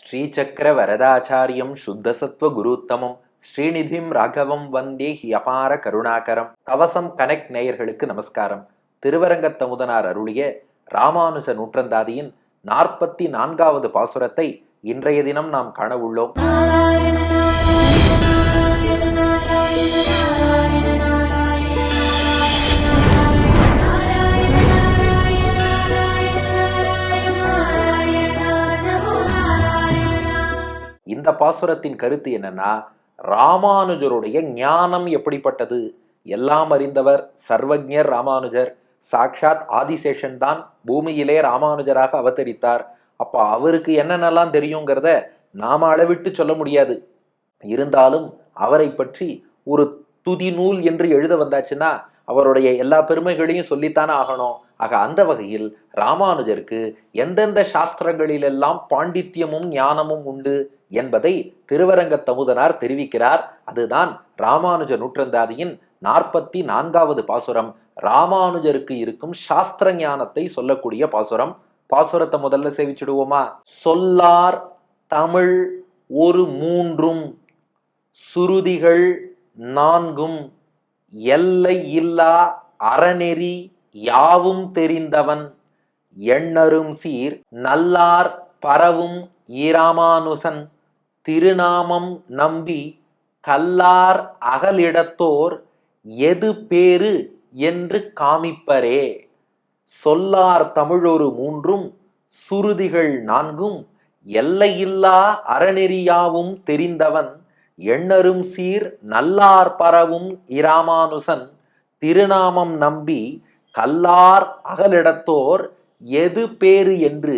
ஸ்ரீசக்கர வரதாச்சாரியம் சுத்தசத்வ குருத்தமம் ஸ்ரீநிதிம் ராகவம் வந்தே he அபார கருணாகரம். கவசம் connect நேயர்களுக்கு நமஸ்காரம். திருவரங்கத்தமுதனார் அருளிய ராமானுஜ நூற்றந்தாதியின் நாற்பத்தி நான்காவது பாசுரத்தை இன்றைய தினம் நாம் காண உள்ளோம். இந்த பாசுரத்தின் கருத்து என்னன்னா ராமானுஜருடைய ஞானம் எப்படிப்பட்டது? எல்லாம் அறிந்தவர் சர்வஜர் ராமானுஜர். சாக்ஷாத் ஆதிசேஷன் தான் பூமியிலே ராமானுஜராக அவதரித்தார். அப்ப அவருக்கு என்னென்னலாம் தெரியுங்கிறத நாம அளவிட்டு சொல்ல முடியாது. இருந்தாலும் அவரை பற்றி ஒரு துதி நூல் என்று எழுத வந்தாச்சுன்னா அவருடைய எல்லா பெருமைகளையும் சொல்லித்தானே ஆகணும். ஆக அந்த வகையில் ராமானுஜருக்கு எந்தெந்த சாஸ்திரங்களிலெல்லாம் பாண்டித்யமும் ஞானமும் உண்டு? என்பதை திருவரங்க தமுதனார் தெரிவிக்கிறார். அதுதான் ராமானுஜ நூற்றந்தாதியின் நாற்பத்தி நான்காவது பாசுரம். ராமானுஜருக்கு இருக்கும் சாஸ்திர ஞானத்தை சொல்லக்கூடிய பாசுரம். பாசுரத்தை முதல்ல சேவிச்சுடுவோமா சொல்லார் தமிழ் ஒரு மூன்றும் சுருதிகள் நான்கும் எல்லை இல்லா அறநெறி யாவும் தெரிந்தவன் எண்ணரும் சீர் நல்லார் பரவும் ஈராமானுசன். திருநாமம் நம்பி கல்லார் அகலிடத்தோர் எது பேரு என்று காமிப்பரே. சொல்லார் தமிழொரு மூன்றும் சுருதிகள் நான்கும் எல்லையில்லா அறநெறியாவும் தெரிந்தவன் எண்ணரும் சீர் நல்லார் பரவும் இராமானுசன் திருநாமம் நம்பி கல்லார் அகலிடத்தோர் எது பேரு என்று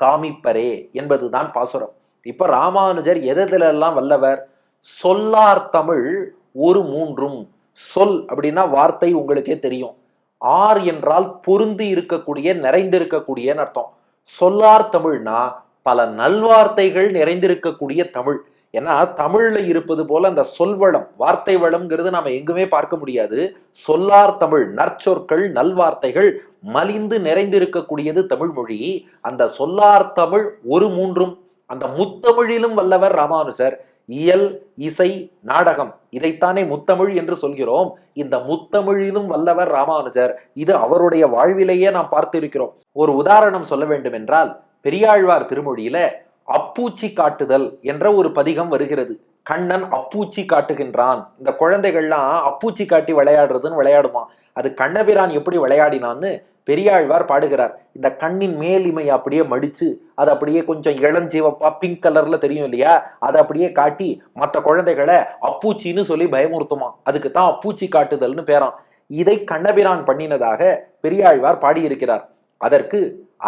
காமிப்பரே என்பதுதான் பாசுரம். இப்போ ராமானுஜர் எதெல்லாம் வல்லவர்? சொல்லார் தமிழ் ஒரு மூன்றும். சொல் அப்படின்னா வார்த்தை உங்களுக்கே தெரியும். ஆர் என்றால் பொருந்தி இருக்கக்கூடிய நிறைந்திருக்கக்கூடியன்னு அர்த்தம். சொல்லார் தமிழ்னா பல நல்வார்த்தைகள் நிறைந்திருக்கக்கூடிய தமிழ். ஏன்னா தமிழ்ல இருப்பது போல அந்த சொல்வளம் வார்த்தை வளம்ங்கிறது நாம எங்குமே பார்க்க முடியாது. சொல்லார் தமிழ் நற்சொற்கள் நல்வார்த்தைகள் மலிந்து நிறைந்திருக்கக்கூடியது தமிழ் மொழி. அந்த சொல்லார் தமிழ் ஒரு மூன்றும். அந்த முத்தமிழிலும் வல்லவர் ராமானுஜர் இயல் இசை நாடகம் இதைத்தானே முத்தமிழ் என்று சொல்கிறோம். இந்த முத்தமிழிலும் வல்லவர் ராமானுஜர் இது அவருடைய வாழ்விலேயே நாம் பார்த்திருக்கிறோம். ஒரு உதாரணம் சொல்ல வேண்டும் என்றால் பெரியாழ்வார் திருமொழியில அப்பூச்சி காட்டுதல் என்ற ஒரு பதிகம் வருகிறது. கண்ணன் அப்பூச்சி காட்டுகின்றான். இந்த குழந்தைகள்லாம் அப்பூச்சி காட்டி விளையாடுறதுன்னு விளையாடுமா? அது கண்ணபிரான் எப்படி விளையாடினான்னு பெரியாழ்வார் பாடுகிறார். இந்த கண்ணின் மேலிமை அப்படியே மடிச்சு அது அப்படியே கொஞ்சம் இளஞ்சிவப்பா பிங்க் கலர்ல தெரியும் இல்லையா? அதை அப்படியே காட்டி மற்ற குழந்தைகளை அப்பூச்சின்னு சொல்லி பயமுறுத்துமா? அதுக்கு தான் அப்பூச்சி காட்டுதல்னு பேரான் இதை கண்ணபிரான் பண்ணினதாக பெரியாழ்வார் பாடியிருக்கிறார். அதற்கு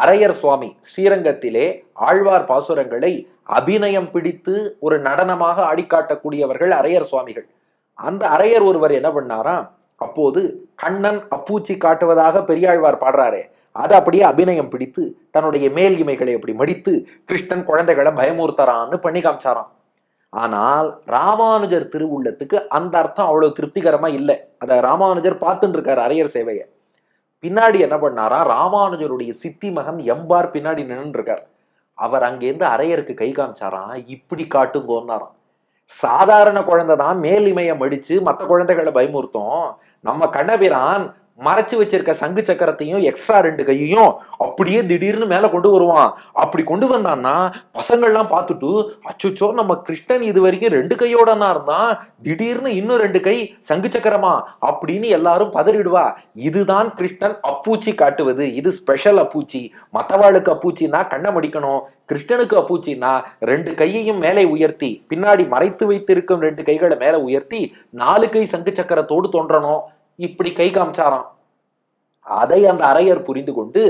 அரையர் சுவாமி ஸ்ரீரங்கத்திலே ஆழ்வார் பாசுரங்களை அபிநயம் பிடித்து ஒரு நடனமாக ஆடிக்காட்டக்கூடியவர்கள் அரையர் சுவாமிகள். அந்த அரையர் ஒருவர் என்ன பண்ணாராம்? அப்போது கண்ணன் அப்பூச்சி காட்டுவதாக பெரியாழ்வார் பாடுறாரே. அதை அப்படியே அபிநயம் பிடித்து தன்னுடைய மேல் இமைகளை அப்படி மடித்து கிருஷ்ணன் குழந்தைகளை பயமுறுத்தறான்னு பண்ணி காமிச்சாராம். ஆனால் ராமானுஜர் திருவுள்ளத்துக்கு அந்த அர்த்தம் அவ்வளவு திருப்திகரமா இல்லை. அதை ராமானுஜர் பார்த்துட்டு இருக்காரு அரையர் சேவையை. பின்னாடி என்ன பண்ணாரா ராமானுஜருடைய சித்தி மகன் எம்பார் பின்னாடி நின்று இருக்கார் அவர் அங்கேருந்து அரையருக்கு கை காமிச்சாராம் இப்படி காட்டுங்கோன்னாராம். சாதாரண குழந்தை தான் மேலிமையை மடிச்சு மற்ற குழந்தைகளை பயமுறுத்தும். நம்ம கண்ணபிரான் மறைச்சு வச்சிருக்க சங்கு சக்கரத்தையும் எக்ஸ்ட்ரா ரெண்டு கையையும் அப்படியே திடீர்னு மேல கொண்டு வருவான். அப்படி கொண்டு வந்தான்னா பசங்கள்லாம் பார்த்துட்டு அச்சுச்சோ நம்ம கிருஷ்ணன் இது வரைக்கும் ரெண்டு கையோடனா இருந்தான். திடீர்னு இன்னும் ரெண்டு கை சங்கு சக்கரமா அப்படின்னு எல்லாரும் பதறிடுவா. இதுதான் கிருஷ்ணன் அப்பூச்சி காட்டுவது. இது ஸ்பெஷல் அப்பூச்சி. மத்தவாளுக்கு அப்பூச்சின்னா கண்ணை மடிக்கணும். கிருஷ்ணனுக்கு அப்பூச்சின்னா ரெண்டு கையையும் மேலே உயர்த்தி பின்னாடி மறைத்து வைத்திருக்கும் ரெண்டு கைகளை மேலே உயர்த்தி நாலு கை சங்கு சக்கரத்தோடு தோன்றணும். இப்படி கை காமிச்சாராம். அதை அந்த அரையர் புரிந்து கொண்டு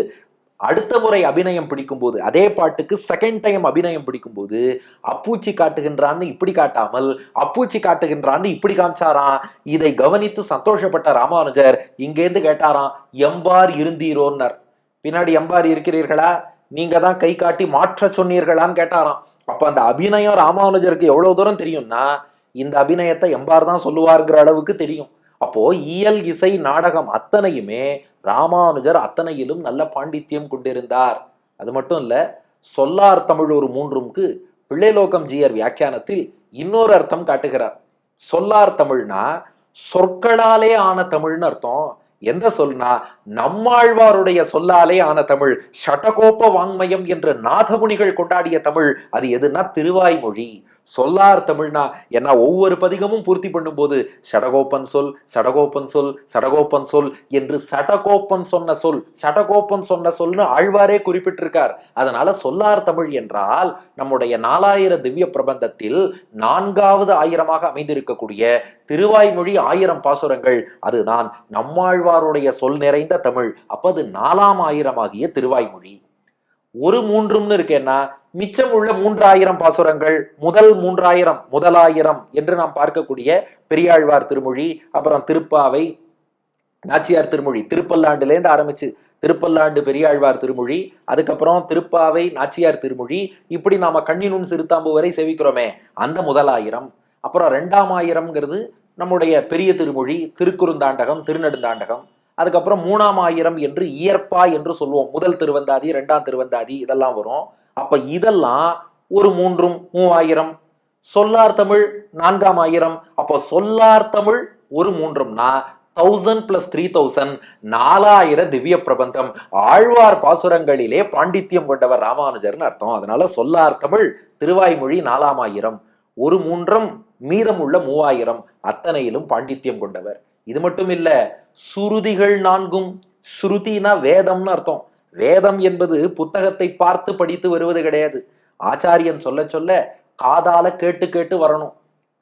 அடுத்த முறை அபிநயம் பிடிக்கும் போது அதே பாட்டுக்கு செகண்ட் டைம் அபிநயம் பிடிக்கும்போது அப்பூச்சி காட்டுகின்றான்னு இப்படி காட்டாமல் அப்பூச்சி காட்டுகின்றான்னு இப்படி காமிச்சாராம். இதை கவனித்து சந்தோஷப்பட்ட ராமானுஜர் இங்கேருந்து கேட்டாராம் எம்பார் இருந்தீரோன்னர். பின்னாடி எம்பார் இருக்கிறீர்களா? நீங்க தான் கை காட்டி மாற்ற சொன்னீர்களான்னு கேட்டாராம். அப்ப அந்த அபிநயம் ராமானுஜருக்கு எவ்வளவு தூரம் தெரியும்னா இந்த அபிநயத்தை எம்பார் தான் சொல்லுவாருங்கிற அளவுக்கு தெரியும். அப்போ இயல் இசை நாடகம் அத்தனையுமே ராமானுஜர் அத்தனையிலும் நல்ல பாண்டித்யம் கொண்டிருந்தார். அது மட்டும் இல்ல சொல்லார் தமிழ் ஒரு மூன்றும்க்கு பிள்ளைலோகம் ஜீயர் வியாக்கியானத்தில் இன்னொரு அர்த்தம் காட்டுகிறார். சொல்லார் தமிழ்னா சொற்களாலே ஆன தமிழ்னு அர்த்தம். எந்த சொல்னா நம்மாழ்வாருடைய சொல்லாலே ஆன தமிழ் ஷடகோப்ப வாங்மயம் என்று நாதமுனிகள் கொண்டாடிய தமிழ். அது எதுனா திருவாய்மொழி. சொல்லார் தமிழ்னா ஏன்னா ஒவ்வொரு பதிகமும் பூர்த்தி பண்ணும்போது சடகோப்பன் சொல் சடகோப்பன் சொல் சடகோப்பன் சொல் என்று சடகோப்பன் சொன்ன சொல் சடகோப்பன் சொன்ன சொல்னு ஆழ்வாரே குறிப்பிட்டிருக்கார். அதனால சொல்லார் தமிழ் என்றால் நம்முடைய நாலாயிர திவ்ய பிரபந்தத்தில் நான்காவது ஆயிரமாக அமைந்திருக்கக்கூடிய திருவாய்மொழி ஆயிரம் பாசுரங்கள் அதுதான் நம்மாழ்வாருடைய சொல் நிறைந்த தமிழ். அப்பது நாலாம் ஆயிரமாகிய திருவாய்மொழி. ஒரு மூன்றும்னு இருக்கேன்னா மிச்சம் உள்ள மூன்றாயிரம் பாசுரங்கள் முதல் மூன்றாயிரம் முதலாயிரம் என்று நாம் பார்க்கக்கூடிய பெரியாழ்வார் திருமொழி அப்புறம் திருப்பாவை நாச்சியார் திருமொழி திருப்பல்லாண்டுலேருந்து ஆரம்பிச்சு திருப்பல்லாண்டு பெரியாழ்வார் திருமொழி அதுக்கப்புறம் திருப்பாவை நாச்சியார் திருமொழி இப்படி நாம கண்ணினும் சிறுத்தாம்பு வரை செவிக்கிறோமே அந்த முதலாயிரம். அப்புறம் ரெண்டாம் ஆயிரம்ங்கிறது நம்முடைய பெரிய திருமொழி திருக்குறுந்தாண்டகம் திருநெடுந்தாண்டகம். அதுக்கப்புறம் மூணாம் ஆயிரம் என்று இயற்பா என்று சொல்லுவோம். முதல் திருவந்தாதி ரெண்டாம் திருவந்தாதி இதெல்லாம் வரும். அப்ப இதெல்லாம் ஒரு மூன்றும் மூவாயிரம். சொல்லார் தமிழ் நான்காம் ஆயிரம். அப்போ சொல்லார் தமிழ் ஒரு மூன்றும்னா thousand plus three thousand Nalayira Divya Prabandham. Alvar பாசுரங்களிலே பாண்டித்யம் கொண்டவர் ராமானுஜர்னு அர்த்தம். அதனால சொல்லார் தமிழ் திருவாய்மொழி நாலாம் ஆயிரம். ஒரு மூன்றம் மீதமுள்ள மூவாயிரம் அத்தனையிலும் பாண்டித்யம் கொண்டவர். இது மட்டும் இல்லை சுருதிகள் நான்கும். ஸ்ருதினா வேதம்னு அர்த்தம். வேதம் என்பது புத்தகத்தை பார்த்து படித்து வருவது கிடையாது. ஆச்சாரியன் சொல்ல சொல்ல காதால கேட்டு கேட்டு வரணும்.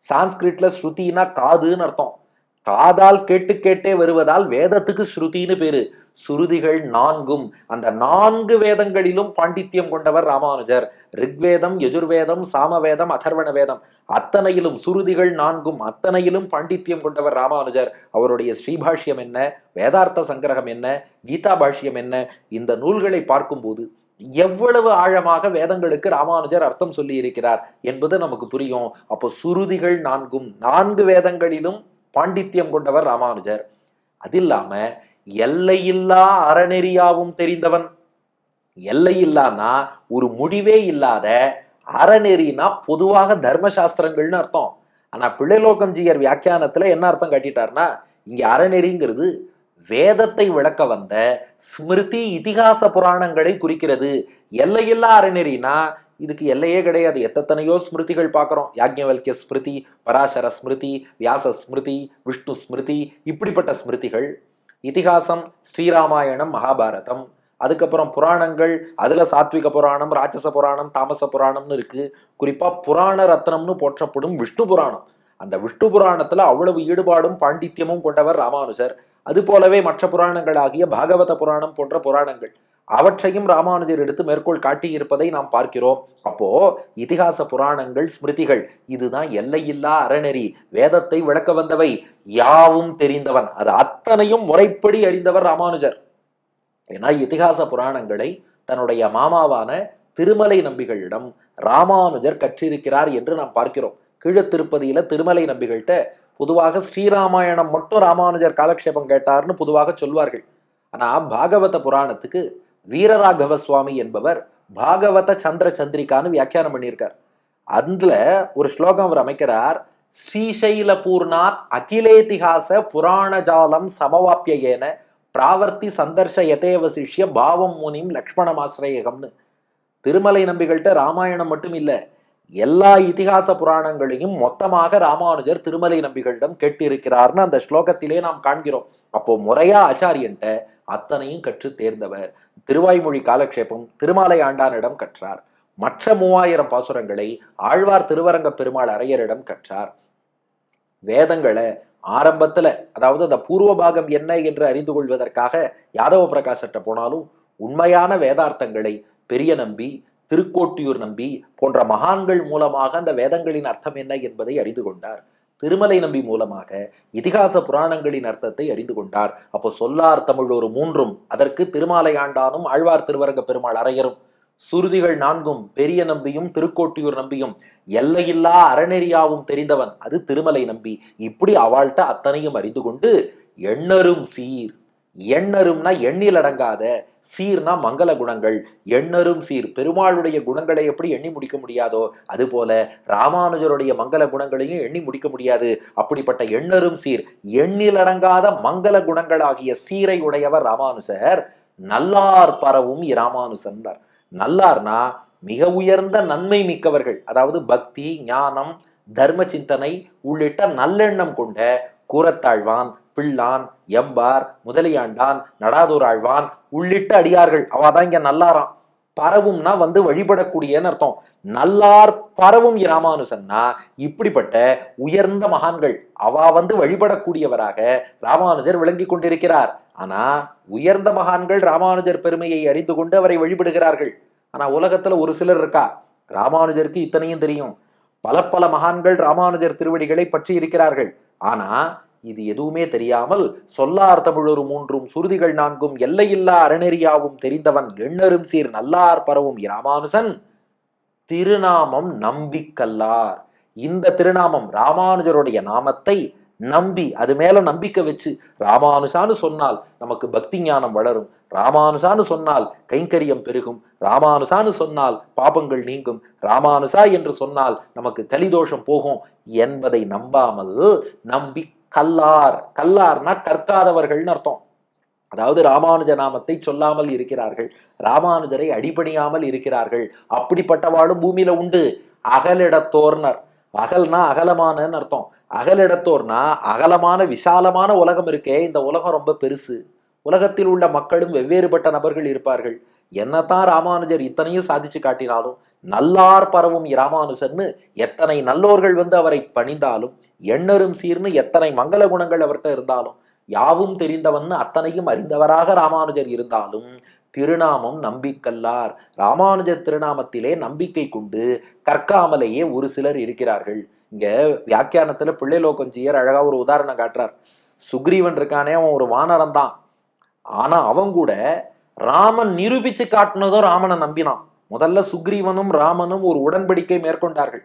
சான்ஸ்கிரிட்ல ஸ்ருதினா காதுன்னு அர்த்தம். காதால் கேட்டு கேட்டே வருவதால் வேதத்துக்கு ஸ்ருதின்னு பேரு. சுருதிகள் நான்கும். அந்த நான்கு வேதங்களிலும் பாண்டித்யம் கொண்டவர் ராமானுஜர். ரிக்வேதம் யஜுர்வேதம் சாமவேதம் அதர்வண வேதம். அத்தனையிலும் சுருதிகள் நான்கும். அத்தனையிலும் பாண்டித்யம் கொண்டவர் ராமானுஜர். அவருடைய ஸ்ரீபாஷ்யம் என்ன? வேதார்த்த சங்கிரகம் என்ன? கீதா பாஷ்யம் என்ன? இந்த நூல்களை பார்க்கும்போது எவ்வளவு ஆழமாக வேதங்களுக்கு ராமானுஜர் அர்த்தம் சொல்லி இருக்கிறார் என்பது நமக்கு புரியும். அப்போ சுருதிகள் நான்கும். நான்கு வேதங்களிலும் பாண்டித்யம் கொண்டவர் ராமானுஜர். அது இல்லாமல் எல்லையில்லா அறநெறியாவும் தெரிந்தவன். எல்லையில்லான்னா ஒரு முடிவே இல்லாத அறநெறினா பொதுவாக தர்மசாஸ்திரங்கள்னு அர்த்தம். ஆனா பிள்ளைலோகம்ஜியர் வியாக்கியானத்துல என்ன அர்த்தம் கட்டிட்டார்னா இங்க அறநெறிங்கிறது வேதத்தை விளக்க வந்த ஸ்மிருதி இதிகாச புராணங்களை குறிக்கிறது. எல்லையில்லா அறநெறினா இதுக்கு எல்லையே கிடையாது. எத்தனையோ ஸ்மிருதிகள் பார்க்குறோம். யாக்ஞவல்கிய ஸ்மிருதி பராசர ஸ்மிருதி வியாச ஸ்மிருதி விஷ்ணு ஸ்மிருதி இப்படிப்பட்ட ஸ்மிருதிகள். இதிகாசம் ஸ்ரீராமாயணம் மகாபாரதம். அதுக்கப்புறம் புராணங்கள் அதுல சாத்விக புராணம் ராட்சச புராணம் தாமச புராணம்னு இருக்கு. குறிப்பா புராண ரத்னம்னு போற்றப்படும் விஷ்ணு புராணம். அந்த விஷ்ணு புராணத்துல அவ்வளவு ஈடுபாடும் பாண்டித்யமும் கொண்டவர் ராமானுஜர். அது போலவே மற்ற புராணங்களாகிய பாகவத புராணம் போன்ற புராணங்கள். அவற்றையும் ராமானுஜர் எடுத்து மேற்கோள் காட்டியிருப்பதை நாம் பார்க்கிறோம். அப்போ இதிகாச புராணங்கள் ஸ்மிருதிகள் இதுதான் எல்லையில்லா அறநெறி வேதத்தை விளக்க வந்தவை யாவும் தெரிந்தவன் அது அத்தனையும் முறைப்படி அறிந்தவர் ராமானுஜர். ஏன்னா இதிகாச புராணங்களை தன்னுடைய மாமாவான திருமலை நம்பிகளிடம் ராமானுஜர் கற்றிருக்கிறார் என்று நாம் பார்க்கிறோம். கீழ திருப்பதியில திருமலை நம்பிகள்கிட்ட பொதுவாக ஸ்ரீராமாயணம் மட்டும் ராமானுஜர் காலக்ஷேபம் கேட்டார்னு பொதுவாக சொல்வார்கள். ஆனா பாகவத புராணத்துக்கு வீரராகவ சுவாமி என்பவர் பாகவத சந்திர சந்திரிகான்னு வியாக்கியானம் பண்ணியிருக்கார். அதுல ஒரு ஸ்லோகம் அவர் அமைக்கிறார் ஸ்ரீசைல பூர்ணாத் அகிலேதிகாச புராணஜாலம் சமவாப்பியேன பிராவர்த்தி சந்தர்ஷ யதேவ சிஷ்ய பாவம் முனிம் லக்ஷ்மணமாசிரயகம்னு. திருமலை நம்பிகள்கிட்ட ராமாயணம் மட்டும் இல்லை எல்லா இதிகாச புராணங்களையும் மொத்தமாக ராமானுஜர் திருமலை நம்பிகளிடம் கேட்டிருக்கிறார்னு அந்த ஸ்லோகத்திலே நாம் காண்கிறோம். அப்போ முறையா ஆச்சாரியன்ட்ட அத்தனையும் கற்று தேர்ந்தவர். திருவாய்மொழி காலக்ஷேபம் திருமாலை ஆண்டானிடம் கற்றார். மற்ற மூவாயிரம் பாசுரங்களை ஆழ்வார் திருவரங்க பெருமாள் அரையரிடம் கற்றார். வேதங்களை ஆரம்பத்துல அதாவது அந்த பூர்வ பாகம் என்ன என்று அறிந்து கொள்வதற்காக யாதவ பிரகாசற்ற போனாலும் உண்மையான வேதார்த்தங்களை பெரிய நம்பி திருக்கோட்டியூர் நம்பி போன்ற மகான்கள் மூலமாக அந்த வேதங்களின் அர்த்தம் என்ன என்பதை அறிந்து கொண்டார். திருமலை நம்பி மூலமாக இதிகாச புராணங்களின் அர்த்தத்தை அறிந்து கொண்டார். அப்போ சொல்லார் தமிழ் ஒரு மூன்றும் அதற்கு திருமாலை ஆண்டானும் ஆழ்வார் திருவரங்க பெருமாள் அரையரும். சுருதிகள் நான்கும் பெரிய நம்பியும் திருக்கோட்டியூர் நம்பியும். எல்லையில்லா அறநெறியாவும் தெரிந்தவன் அது திருமலை நம்பி. இப்படி அவள்கிட்ட அத்தனையும் அறிந்து கொண்டு எண்ணரும் சீர். எண்ணரும்னா எண்ணில் அடங்காத சீர்னா மங்கள குணங்கள். எண்ணரும் சீர். பெருமாளுடைய குணங்களை எப்படி எண்ணி முடிக்க முடியாதோ அதுபோல ராமானுஜருடைய மங்கள குணங்களையும் எண்ணி முடிக்க முடியாது. அப்படிப்பட்ட எண்ணரும் சீர். எண்ணில் அடங்காத மங்கள குணங்களாகிய சீரை உடையவர் ராமானுஜர். நல்லார் பரவும் இராமானுசன்றார் நல்லார்னா மிக உயர்ந்த நன்மை மிக்கவர்கள். அதாவது பக்தி ஞானம் தர்ம சிந்தனை உள்ளிட்ட நல்லெண்ணம் கொண்ட கூரத்தாழ்வான் பிள்ளான் எம்பார் முதலியாண்டான் நடாதூர் ஆழ்வான் உள்ளிட்ட அடியார்கள். அவாதான் இங்க நல்லாராம் பரவும்னா வந்து வழிபடக்கூடியன்னு அர்த்தம். நல்லார் பரவும் ராமானுசன்னா இப்படிப்பட்ட உயர்ந்த மகான்கள் அவா வந்து வழிபடக்கூடியவராக ராமானுஜர் விளங்கி கொண்டிருக்கிறார். ஆனா உயர்ந்த மகான்கள் ராமானுஜர் பெருமையை அறிந்து கொண்டு அவரை வழிபடுகிறார்கள். ஆனா உலகத்துல ஒரு சிலர் இருக்கா? ராமானுஜருக்கு இத்தனையும் தெரியும். பல பல மகான்கள் ராமானுஜர் திருவடிகளை பற்றி இருக்கிறார்கள். ஆனா இது எதுவுமே தெரியாமல் சொல்லார் தமிழொரு மூன்றும் சுருதிகள் நான்கும் எல்லையில்லா அறநெறியாவும் தெரிந்தவன் எண்ணரும் சீர் நல்லார் பரவும் இராமானுசன். திருநாமம் நம்பிக்கல்லார். இந்த திருநாமம் ராமானுஜருடைய நாமத்தை நம்பி அது மேல நம்பிக்கை வச்சு ராமானுசான்னு சொன்னால் நமக்கு பக்தி ஞானம் வளரும். ராமானுசான்னு சொன்னால் கைங்கரியம் பெருகும். ராமானுசான்னு சொன்னால் பாபங்கள் நீங்கும். ராமானுசா என்று சொன்னால் நமக்கு கலிதோஷம் போகும் என்பதை நம்பாமல் நம்பி கல்லார். கல்லார்னா கற்காதவர்கள்னு அர்த்தம். அதாவது ராமானுஜ நாமத்தை சொல்லாமல் இருக்கிறார்கள். ராமானுஜரை அடிபணியாமல் இருக்கிறார்கள். அப்படிப்பட்டவாளும் பூமியில உண்டு. அகலிடத்தோர்னர். அகல்னா அகலமானன்னு அர்த்தம். அகலிடத்தோர்னா அகலமான விசாலமான உலகம் இருக்கே. இந்த உலகம் ரொம்ப பெருசு. உலகத்தில் உள்ள மக்களும் வெவ்வேறுபட்ட நபர்கள் இருப்பார்கள். என்னத்தான் ராமானுஜர் இத்தனையும் சாதிச்சு காட்டினாலும் நல்லார் பரவும் ராமானுஜர்னு எத்தனை நல்லோர்கள் வந்து அவரை பணிந்தாலும் எண்ணரும் சீர்னு எத்தனை மங்கள குணங்கள் அவர்கிட்ட இருந்தாலும் யாவும் தெரிந்தவன் அத்தனையும் அறிந்தவராக ராமானுஜர் இருந்தாலும் திருநாமம் நம்பிக்கல்லார். ராமானுஜர் திருநாமத்திலே நம்பிக்கை கொண்டு கற்காமலேயே ஒரு சிலர் இருக்கிறார்கள். இங்க வியாக்கியானத்துல பிள்ளைலோக்கஞ்சியர் அழகா ஒரு உதாரணம் காட்டுறார். சுக்ரீவன் இருக்கானே அவன் ஒரு வானரம் தான். ஆனா அவன் கூட ராமன் நிரூபிச்சு காட்டினதோ ராமனை நம்பினான். முதல்ல சுக்ரீவனும் ராமனும் ஒரு உடன்படிக்கை மேற்கொண்டார்கள்.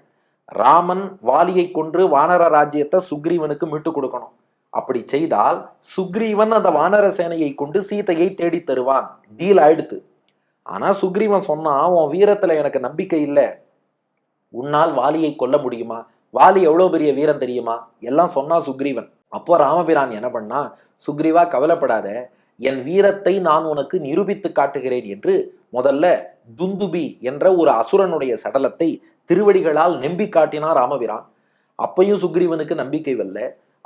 ராமன் வாலியை கொன்று வானர ராஜ்யத்தை சுக்ரீவனுக்கு மீட்டு கொடுக்கணும். அப்படி செய்தால் சுக்ரீவன் அந்த வானர சேனையை கொண்டு சீதையை தேடி தருவான். டீல் ஆயிடுத்து. ஆனா சுக்ரீவன் சொன்னான் உன் வீரத்துல எனக்கு நம்பிக்கை இல்லை. உன்னால் வாலியை கொல்ல முடியுமா? வாலி எவ்வளவு பெரிய வீரன் தெரியுமா? எல்லாம் சொன்னா சுக்ரீவன். அப்போ ராமபிரான் என்ன பண்ணா சுக்ரீவா கவலைப்படாத. என் வீரத்தை நான் உனக்கு நிரூபித்து காட்டுகிறேன் என்று முதல்ல துந்துபி என்ற ஒரு அசுரனுடைய சடலத்தை திருவடிகளால் நம்பி காட்டினார் ராமபிரான். அப்பையும் சுக்ரீவனுக்கு நம்பிக்கை வல்ல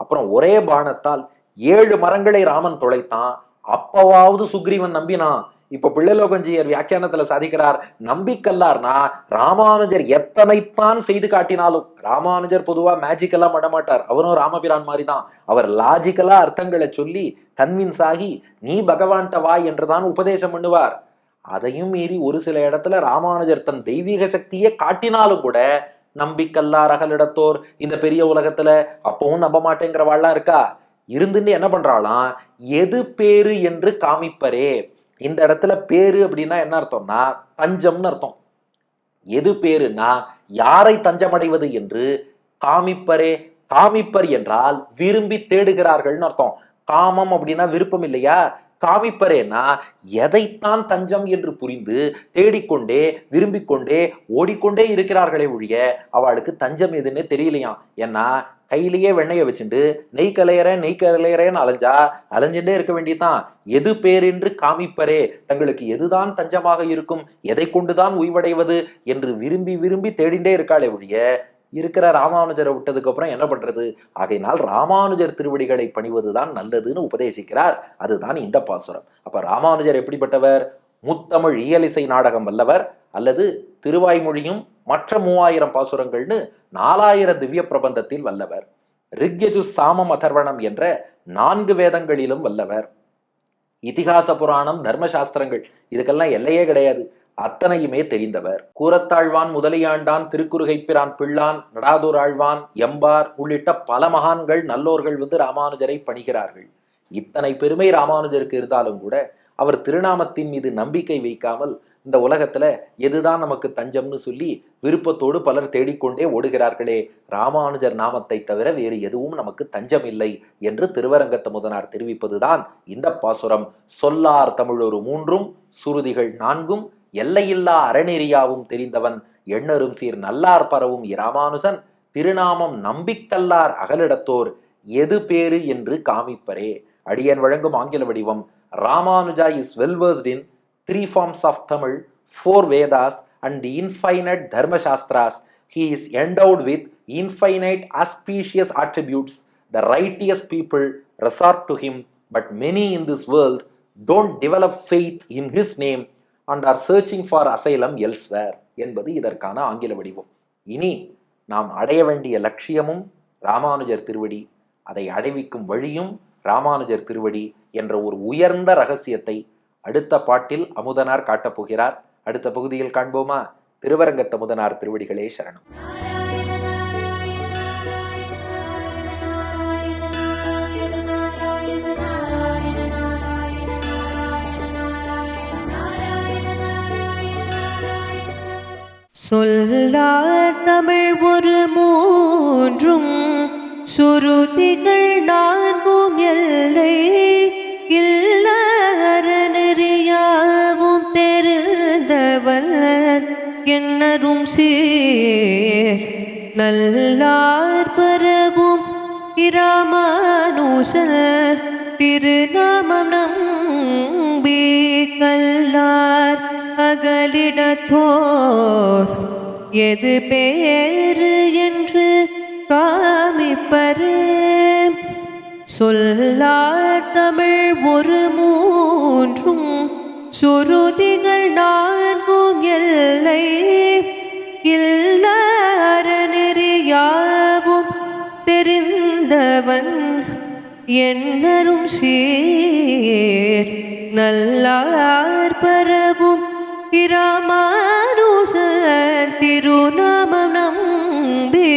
அப்புறம் ஒரே பானத்தால் ஏழு மரங்களை ராமன் தொலைத்தான். அப்பவாவது சுக்ரீவன் நம்பினான். இப்ப பிள்ளைலோகஞ்சியர் வியாக்கியானத்துல சாதிக்கிறார் நம்பிக்கல்லார்னா ராமானுஜர் எத்தனைத்தான் செய்து காட்டினாலும் ராமானுஜர் பொதுவா மேஜிக்கெல்லாம் பண்ண மாட்டார் அவரும் ராமபிரான் மாதிரி தான் அவர் லாஜிக்கலா அர்த்தங்களை சொல்லி கன்வின்ஸ் ஆகி நீ பகவான்கிட்ட வா என்றுதான் உபதேசம் பண்ணுவார். அதையும் மீறி ஒரு சில இடத்துல ராமானுஜர் தன் தெய்வீக சக்தியை காட்டினாலும் கூட நம்பிக்கல்லார் அகலிடத்தோர் இந்த பெரிய உலகத்துல அப்பவும் நம்ப மாட்டேங்கிறவாள்லாம் இருக்கா? இருந்துட்டு என்ன பண்றாளாம்? எது பேரு என்று காமிப்பரே. இந்த இடத்துல பேரு அப்படின்னா என்ன அர்த்தம்னா தஞ்சம்னு அர்த்தம். எது பேருன்னா யாரை தஞ்சமடைவது என்று காமிப்பரே. காமிப்பர் என்றால் விரும்பி தேடுகிறார்கள்னு அர்த்தம். காமம் அப்படின்னா விருப்பம் இல்லையா? காமிப்பரேனா எதைத்தான் தஞ்சம் என்று புரிந்து தேடிக்கொண்டே விரும்பிக்கொண்டே ஓடிக்கொண்டே இருக்கிறார்களே ஒழிய அவளுக்கு தஞ்சம் எதுன்னு தெரியலையாம் ஏன்னா கையிலேயே வெண்ணையை வச்சுட்டு நெய் கலையறேன் நெய் கலையறேன்னு அலைஞ்சா அலைஞ்சுட்டே இருக்க வேண்டியதுதான். எது பேரென்று காமிப்பரே தங்களுக்கு எதுதான் தஞ்சமாக இருக்கும் எதை கொண்டுதான் உய்வடைவது? என்று விரும்பி விரும்பி தேடிண்டே இருக்காளே ஒழிய இருக்கிற ராமானுஜரை விட்டதுக்கு அப்புறம் என்ன பண்றது? ஆகையினால் ராமானுஜர் திருவடிகளை பணிவதுதான் நல்லதுன்னு உபதேசிக்கிறார். அதுதான் இந்த பாசுரம். அப்ப ராமானுஜர் எப்படிப்பட்டவர்? முத்தமிழ் இயலிசை நாடகம் வல்லவர் அல்லது திருவாய்மொழியும் மற்ற மூவாயிரம் பாசுரங்கள்னு நாலாயிரம் திவ்ய பிரபந்தத்தில் வல்லவர். ரிக்யஜு சாமம் அதர்வணம் என்ற நான்கு வேதங்களிலும் வல்லவர். இதிகாச புராணம் தர்மசாஸ்திரங்கள் இதுக்கெல்லாம் எல்லையே கிடையாது. அத்தனையுமே தெரிந்தவர். கூரத்தாழ்வான் முதலியாண்டான் திருக்குறுகைப்பிரான் பிள்ளான் நடாதூர் ஆழ்வான் எம்பார் உள்ளிட்ட பல மகான்கள் நல்லோர்கள் வந்து ராமானுஜரை பணிகிறார்கள். இத்தனை பெருமை ராமானுஜருக்கு இருந்தாலும் கூட அவர் திருநாமத்தின் மீது நம்பிக்கை வைக்காமல் இந்த உலகத்துல எதுதான் நமக்கு தஞ்சம்னு சொல்லி விருப்பத்தோடு பலர் தேடிக்கொண்டே ஓடுகிறார்களே ராமானுஜர் நாமத்தை தவிர வேறு எதுவும் நமக்கு தஞ்சம் இல்லை என்று திருவரங்கத்த முதனார் தெரிவிப்பதுதான் இந்த பாசுரம். சொல்லார் தமிழொரு மூன்றும் சுருதிகள் நான்கும் எல்லையில்லா அறநெறியாவும் தெரிந்தவன் எண்ணரும் சீர் நல்லார் பரவும் இராமானுசன் திருநாமம் நம்பித்தல்லார் அகலிடத்தோர் எது பேரு என்று காமிப்பரே அடியன் வழங்கும் ஆங்கில வடிவம் Ramanuja is well versed in three forms of Tamil four Vedas and the infinite Dharmashastras he is endowed with infinite auspicious attributes the righteous people resort to him but many in this world don't develop faith in his name and are searching for asylum elsewhere என்பது இதற்கான ஆங்கில வடிவம். இனி நாம் அடைய வேண்டிய லட்சியமும் ராமானுஜர் திருவடி அதை அடைவிக்கும் வழியும் ராமானுஜர் திருவடி என்ற ஒரு உயர்ந்த ரகசியத்தை அடுத்த பாட்டில் அமுதனார் காட்டப் போகிறார் அடுத்த பகுதியில் காண்போமா? திருவரங்கத்த முதனார் திருவடிகளே சரணம். சொல்லார் தமிழ் ஒரு மூன்றும் சுருதிகள் நான்கும் எல்லை இல்லற நெறியாவும் தெரிந்தவன் எண்ணரும் சேர். நல்லார் பரவும் இராமானுசர் திருநாமம் நம்பி கல்லார். அகலிடத்தோர். எது பேரு என்று காமிப்பரே. சொல்லார் தமிழ் ஒரு மூன்றும் சுருதிகள் நான்கும் எல்லை. இல்லற நெறியாவும் தெரிந்தவன் என்னரும் சீர். நல்லார் பர இராமானுச திருநாமம் நம்பி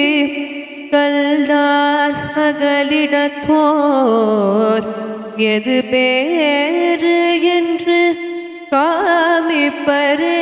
கல்லார் அகலிடத்தோர் எது பேரு என்று காமிப்பரே.